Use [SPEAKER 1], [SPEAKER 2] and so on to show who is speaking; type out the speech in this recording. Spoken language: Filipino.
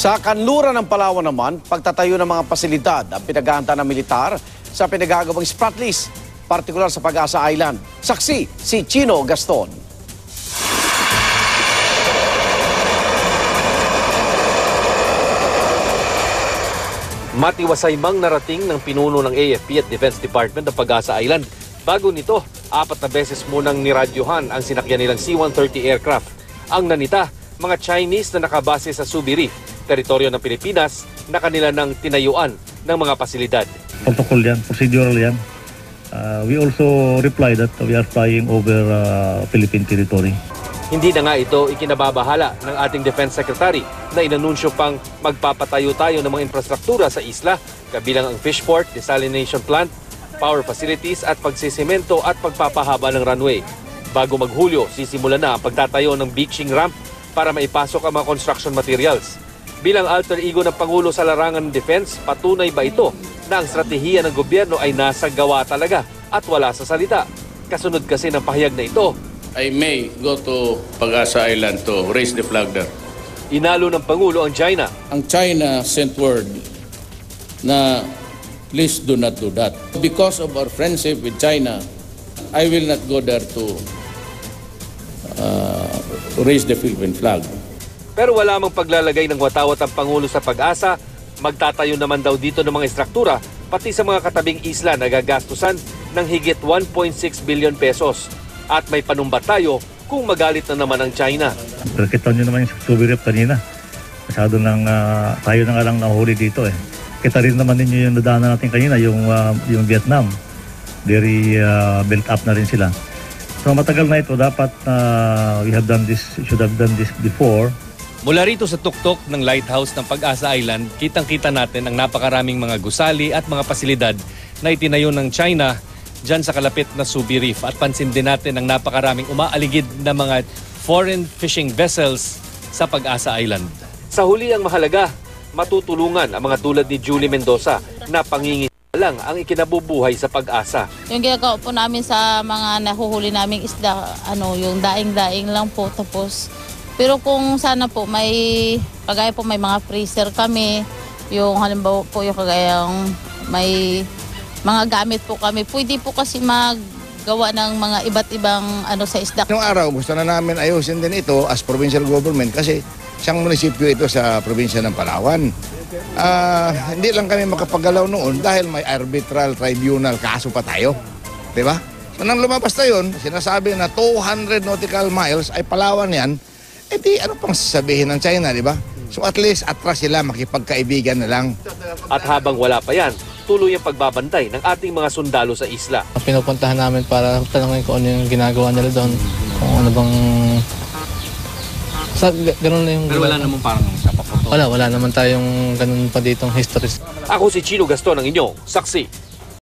[SPEAKER 1] Sa kanluran ng Palawan naman, pagtatayo ng mga pasilidad ang pinaghahanda ng militar sa pinagagawang Spratlys, partikular sa Pag-asa Island. Saksi si Chino Gaston.
[SPEAKER 2] Matiwasay mang narating ng pinuno ng AFP at Defense Department ng Pag-asa Island. Bago nito, apat na beses munang niradyohan ang sinakyan nilang C-130 aircraft. Ang nanita, mga Chinese na nakabase sa Subi Reef, teritoryo ng Pilipinas, na kanila ng tinayuan ng mga pasilidad.
[SPEAKER 3] protocol yan, procedural yan. Uh, we also reply that we are flying over uh, Philippine territory.
[SPEAKER 2] Hindi na nga ito ikinababahala ng ating Defense Secretary na inanunsyo pang magpapatayo tayo ng mga infrastruktura sa isla, kabilang ang fishport, desalination plant, power facilities at pagsisemento at pagpapahaba ng runway. Bago maghulyo, sisimula na ang pagtatayo ng beaching ramp para maipasok ang mga construction materials. Bilang alter ego ng Pangulo sa larangan ng defense, patunay ba ito na ang strategiya ng gobyerno ay nasa gawa talaga at wala sa salita? Kasunod kasi ng pahayag na ito,
[SPEAKER 4] I may go to Pag-asa Island to raise the flag there.
[SPEAKER 2] Inalo ng Pangulo ang China.
[SPEAKER 4] Ang China sent word na please do not do that. Because of our friendship with China, I will not go there to uh, raise the Philippine flag.
[SPEAKER 2] Pero wala mang paglalagay ng watawat ang Pangulo sa pag-asa, magtatayo naman daw dito ng mga istruktura, pati sa mga katabing isla na gagastusan ng higit 1.6 billion pesos. At may panumbat tayo kung magalit na naman ang China.
[SPEAKER 3] Pero kita nyo naman yung Reef kanina. Masyado nang uh, tayo na nga lang nahuli dito eh. Kita rin naman ninyo yung nadaanan natin kanina, yung, uh, yung Vietnam. Very uh, built up na rin sila. So matagal na ito, dapat uh, we have done this, should have done this before.
[SPEAKER 5] Mula rito sa tuktok ng lighthouse ng Pag-asa Island, kitang-kita natin ang napakaraming mga gusali at mga pasilidad na itinayo ng China dyan sa kalapit na Subi Reef. At pansin din natin ang napakaraming umaaligid na mga foreign fishing vessels sa Pag-asa Island.
[SPEAKER 2] Sa huli ang mahalaga, matutulungan ang mga tulad ni Julie Mendoza na pangingi lang ang ikinabubuhay sa pag-asa.
[SPEAKER 6] Yung ginagawa po namin sa mga nahuhuli naming isda, ano, yung daing-daing lang po. Tapos, pero kung sana po may, kagaya po may mga freezer kami, yung halimbawa po yung kagayang may mga gamit po kami, pwede po kasi maggawa ng mga iba't ibang ano sa isda.
[SPEAKER 7] Noong araw, gusto na namin ayusin din ito as provincial government kasi siyang munisipyo ito sa probinsya ng Palawan. Ah, hindi lang kami makapagalaw noon dahil may arbitral tribunal kaso pa tayo. Di ba? So nang lumabas na yun, sinasabi na 200 nautical miles ay Palawan yan, eh di ano pang sasabihin ng China, di ba? So at least atras sila makipagkaibigan na lang.
[SPEAKER 2] At habang wala pa yan, tuloy ang pagbabantay ng ating mga sundalo sa isla.
[SPEAKER 8] Pinupuntahan namin para tanongin kung ano yung ginagawa nila doon. Kung ano bang... Sa, ganun na yung...
[SPEAKER 5] Pero wala namang parang napaputo.
[SPEAKER 8] Wala, wala naman tayong ganun pa ditong history.
[SPEAKER 2] Ako si Chino Gaston ang inyong saksi